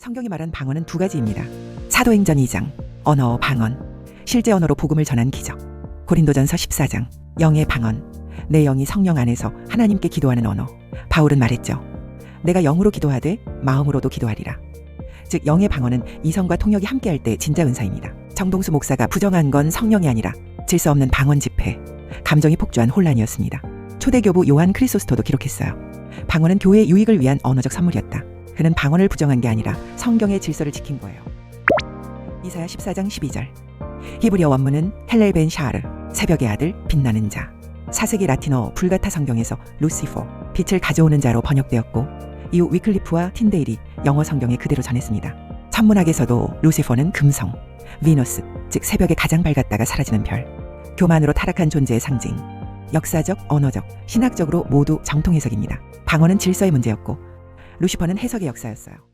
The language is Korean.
성경이 말한 방언은 두 가지입니다. 사도행전 2장 언어 방언 실제 언어로 복음을 전한 기적 고린도전서 14장 영의 방언 내 영이 성령 안에서 하나님께 기도하는 언어 바울은 말했죠. 내가 영으로 기도하되 마음으로도 기도하리라. 즉 영의 방언은 이성과 통역이 함께할 때 진짜 은사입니다. 정동수 목사가 부정한 건 성령이 아니라 질서 없는 방언 집회 감정이 폭주한 혼란이었습니다. 초대교부 요한 크리소스토도 기록했어요. 방언은 교회의 유익을 위한 언어적 선물이었다. 그는 방언을 부정한 게 아니라 성경의 질서를 지킨 거예요. 이사야 14장 12절. 히브리어 원문은 헬렐 벤 샤르, 새벽의 아들, 빛나는 자. 4세기 라틴어 불가타 성경에서 루시포, 빛을 가져오는 자로 번역되었고 이후 위클리프와 틴데일이 영어 성경에 그대로 전했습니다. 천문학에서도 루시퍼는 금성, 비너스, 즉 새벽에 가장 밝았다가 사라지는 별, 교만으로 타락한 존재의 상징, 역사적, 언어적, 신학적으로 모두 정통 해석입니다. 방언은 질서의 문제였고 루시퍼는 해석의 역사였어요.